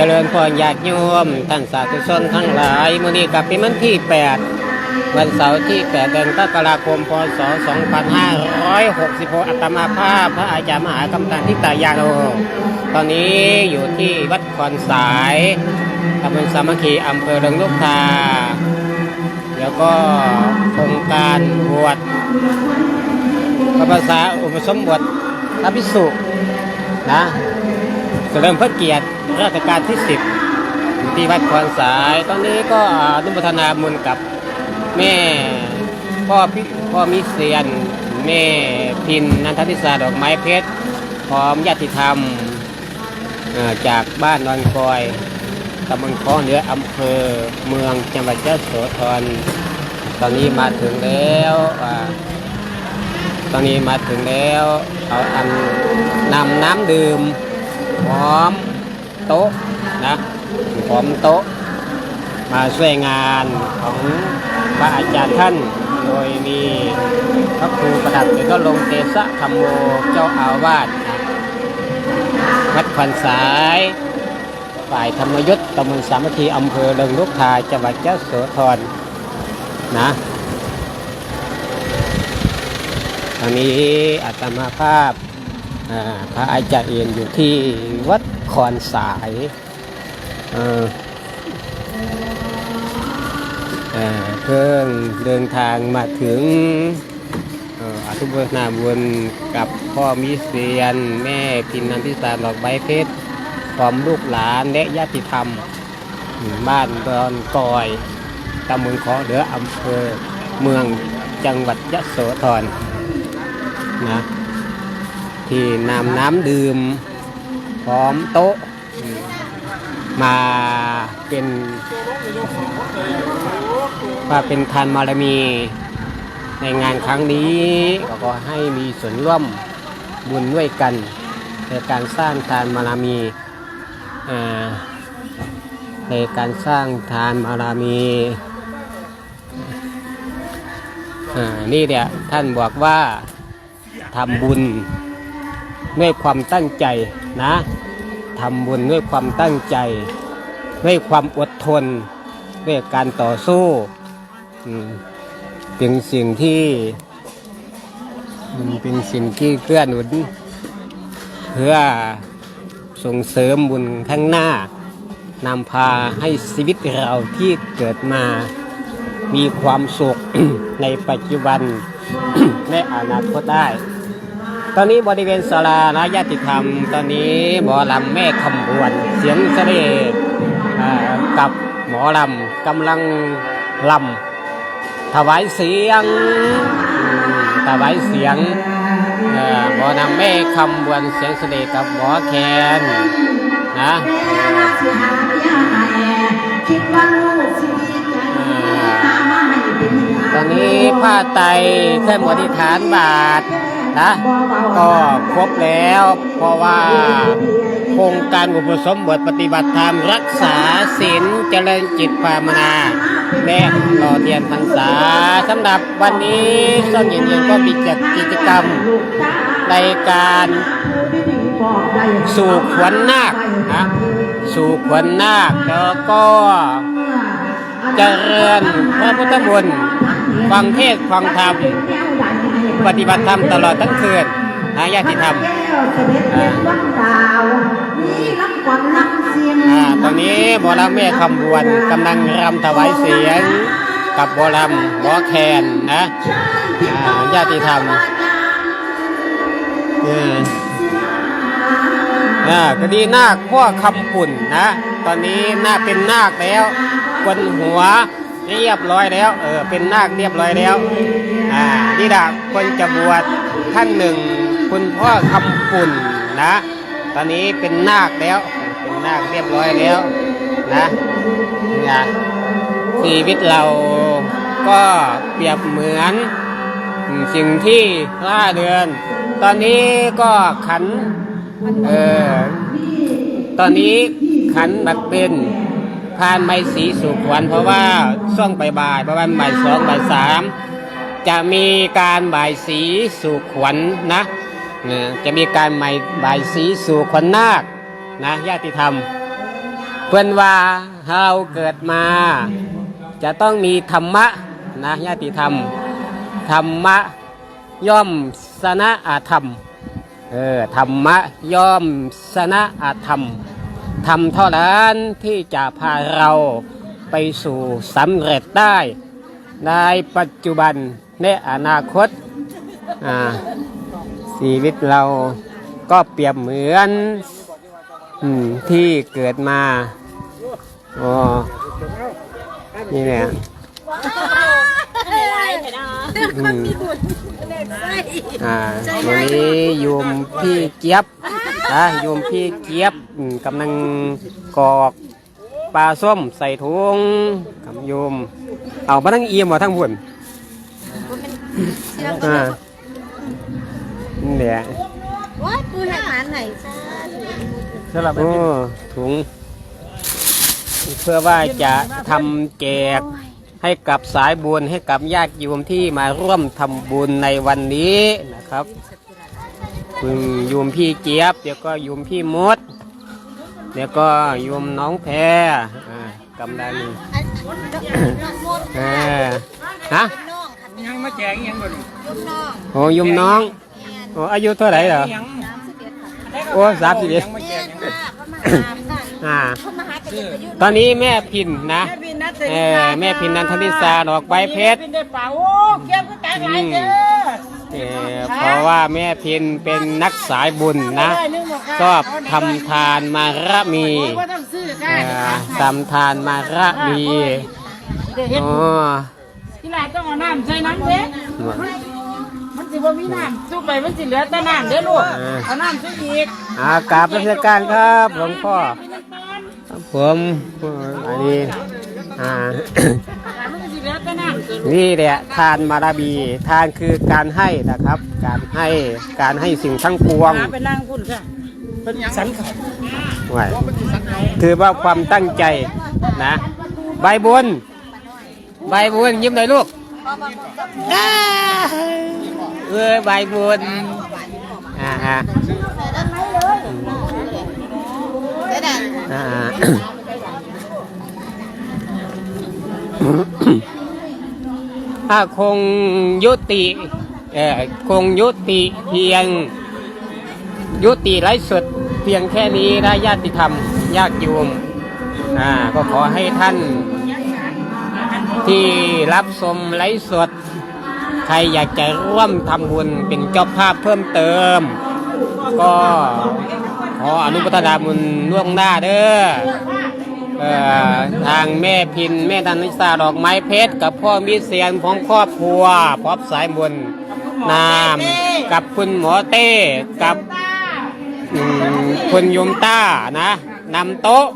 เจริญพรญาติโยมท่านสาธุชนทั้งหลายมื้อนี้กับเป็นวันที่ 8 วันเสาร์ที่8เดือนกรกฎาคมพศ 2566 อัตมาภาพ พระอาจารย์มหากำตันทิตายาโนตอนนี้อยู่ที่วัดคอนสายตำบลสามัคคีอำเภอเริงลูกทา แล้วก็โครงการบวชพระภาษาอุปสมบทพระภิกษุนะ เฉลิมพระเกียรติรัชกาลที่ 10 ที่วัดคอนสาย ตอนนี้ก็นุโมทนาบุญกับแม่พ่อพิพ่อมิเซียน แม่พินนันทธิสาดอกไม้เพชรพร้อมญาติธรรมจากบ้านนอนคอยตำบลคลองเหนืออำเภอเมืองจังหวัดยะโสธรตอนนี้มาถึงแล้วอตอนนี้มาถึงแล้ว เอาอันนำน้ำดื่ม พร้อมโต๊ะนะพร้อมโต๊ะ มาช่วยงานของพระอาจารย์ท่าน โดยมีพระครูประดับหรือก็ลงเตสะธรรมโมเจ้าอาวาสนะวัดขวัญสาย ฝ่ายธรรมยุทธตำบลสามัคคีอำเภอเริงลูกทาจังหวัดยะโสธรนะตอนนี้อาตมาภาพ พระอาจารย์เอียนอยู่ที่วัดคอนสายเพิ่งเดินทางมาถึงอาทุบนาบุญกับพ่อมิเซียน แม่พินนันทิสาดอกใบเพชรพร้อมลูกหลานและญาติธรรม บ้านดอนกอยตำบลขอเหลืออำเภอเมืองจังหวัดยะโสธรนะ ที่นำน้ำดื่ม พร้อมโต๊ะ มาเป็นมาเป็นทานบารมีในงานครั้งนี้ก็ขอให้มีส่วนร่วมบุญด้วยกันในการสร้างทานบารมีอ่าในการสร้างทานบารมีอ่านี่เนี่ยท่านบอกว่าทำบุญ ด้วยความตั้งใจนะทำบุญด้วยความตั้งใจ ด้วยความอดทน ด้วยการต่อสู้เป็นสิ่งที่มันเป็นสิ่งที่เกื้อหนุนเพื่อส่งเสริมบุญข้างหน้านำพาให้ชีวิตเราที่เกิดมา มีความสุขในปัจจุบัน และอนาคตได้ ตอนนี้บริเวณศาลานะญาติธรรม ตอนนี้หมอลำแม่คำบวน เสียงเสด็จอ่กับหมอลำกำลังลำถวายเสียงถวายเสียงหมอนำแม่คำบวนเสียงเสด็จกับหมอแคนนะตอนนี้ผ้าไตเครื่องบริฐานบาท นะ ก็ครบแล้ว เพราะว่าโครงการอุปสมบทปฏิบัติธรรมรักษาศีลเจริญจิตภาวนาและต่อเทียนพรรษาสำหรับวันนี้ส้นเย็นๆก็มีจัดกิจกรรมในการสู่ขวัญนาคนะสู่ขวัญนาคแล้วก็เจริญพระพุทธมนต์ฟังเทศฟังธรรม ปฏิบัติธรรมตลอดทั้งคืนนะญาติธรรมอ่าตอนนี้หมอลำแม่คำบวนกำลังรำถวายเสียง กับหมอลำหมอแคนนะอ่าญาติธรรมเอออ่าคดีนาคพ่อคำปุ่นนะ ตอนนี้นาคเป็นนาคแล้วกวนหัวเรียบร้อยแล้ว เออ เป็นนาคเรียบร้อยแล้ว อ่านี่ดาคนจะบวชท่านหนึ่ง คุณพ่อคำปุ่นนะ ตอนนี้เป็นนาคแล้ว เป็นนาคเรียบร้อยแล้วนะนะชีวิตเราก็เปรียบเหมือน สิ่งที่ล่าเดือน ตอนนี้ก็ขันเออตอนนี้ขันบักเป็นพานไม้สีสุขวัญเพราะว่าช่วงบ่ายๆประมาณบ่ายสองบ่ายสาม จะมีการบ่ายสีสู่ขวัญนะจะมีการใหม่บ่ายสีสู่ขวัญนาคนะญาติธรรม เพื่อนว่าเราเกิดมา จะต้องมีธรรมะนะญาติธรรม ธรรมะย่อมสนะอาธรรมเออธรรมะย่อมสนะอาธรรมธรรมเท่านั้นที่จะพาเราไปสู่สำเร็จได้ ในปัจจุบันในอนาคตอาชีวิตเราก็เปรียบเหมือนอที่เกิดมาอ๋อนี่แหละอืมอ่าวันนี้โยมพี่เจี๊ยบนะโยมพี่เจี๊ยบกำลังกอก ปลาส้มใส่ถุงกับโยม เอามาทั้งเอียมมาทั้งหุ่นอ่านี่แหละว้ายปูแหกหมันไหนจ้าสำหรับโอ้ถุง เพื่อว่าจะทำแจกให้กับสายบุญให้กับญาติโยมที่มาร่วมทำบุญในวันนี้นะครับคุณโยมพี่เจี๊ยบเดี๋ยวก็โยมพี่มด เดี๋ยวก็โยมน้องแพรอ่ากำลังอันน้องมดเออฮะน้องค่ะยังมาแจกยังบ่นี่ลูกน้องโอ้โยมน้องแม่นโอ้อายุเท่าไหร่เหรอยังสามสิบเอ็ดค่ะโอ้สามสิบเอ็ดยังมาแจแม่กนยังค่ะเขามาหาค่ะอ่าเขามาหากันอยู่ประยุทธ์ตอนนี้แม่พินนะแม่พินนัทเออแม่พินนันทนิสาดอกใบเพชร แม่พินได้ป่าโอ้เก็บก็ตายหลายเด้อเออเพราะว่าแม่พินเป็นนักสายบุญนะได้นึงบ่ค่ะชอบทำทานมาระมีโอ้ยบ่ต้องซื้อเอค่ะอทำทานมาระมีเดี๋ยวเฮ็ดอ๋อที่หลานต้องเอาน้ำใส่น้ำเด้มันสิบ่มีน้ำซุปไปมันสิเหลือแต่น้ำเด้อลูกเอาน้ำซุปอีกอากราบราชการครับหลวงพ่อครับผมอันนี้อ่ามั นสิเหลือแต่น้ำนี่แหละทานมาราบี ทานคือการให้นะครับ การให้การให้สิ่งทั้งปวงหาไปนั่งพุ่นค่ะเป็นสันเขาไว้คือว่าความตั้งใจนะ ใบบุญใบบุญยิ้มหน่อยลูกอ้าเออใบบุญอ่าฮะใส่ด้านอ่า คงยุติเอ่อคงยุติเพียง ยุติไร้สดเพียงแค่นี้นะญาติธรรมญาติโยมอ่าก็ขอให้ท่าน ที่รับชมไลฟ์สด ใครอยากจะร่วมทำบุญเป็นเจ้าภาพเพิ่มเติม ก็ขออนุโมทนาบุญล่วงหน้าเด้อ ทางแม่พินแม่ดันนิสาดอกไม้เพชร กับพ่อมิเสียนของครอบครัวพร้อมสายบุญนาม กับคุณหมอเต้กับคุณยมต้านะนำโต๊ะ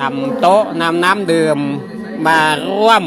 นำโต๊ะนำน้ำดื่มมาร่วม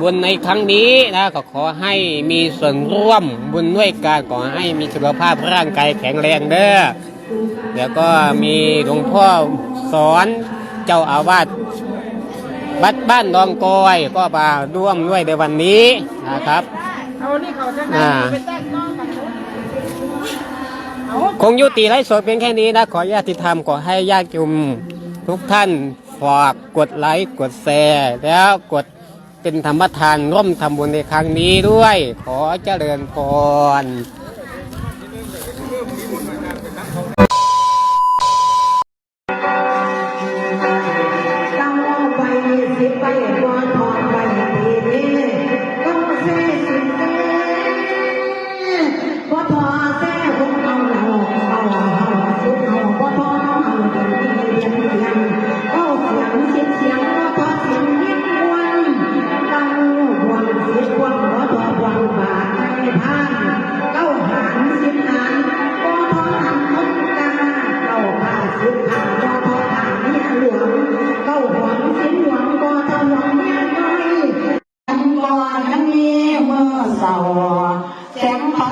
บุญในครั้งนี้นะก็ขอให้มีส่วนร่วมบุญด้วยกันขอให้มีสุขภาพร่างกายแข็งแรงเด้อเดี๋ยวก็มีหลวงพ่อสอน เจ้าอาวาสวัดบ้านดองกอย ก็มาร่วมด้วยในวันนี้นะครับเอานี่เขาจะอ่าไปตั้งน้องกันเอาคงยุติไลฟ์สดเพียงแค่นี้นะ ขอญาติธรรมขอให้ญาติโยมทุกท่านฝากกดไลค์กดแชร์แล้วกดเป็นธรรมทานร่วมทำบุญในครั้งนี้ด้วย ขอเจริญพร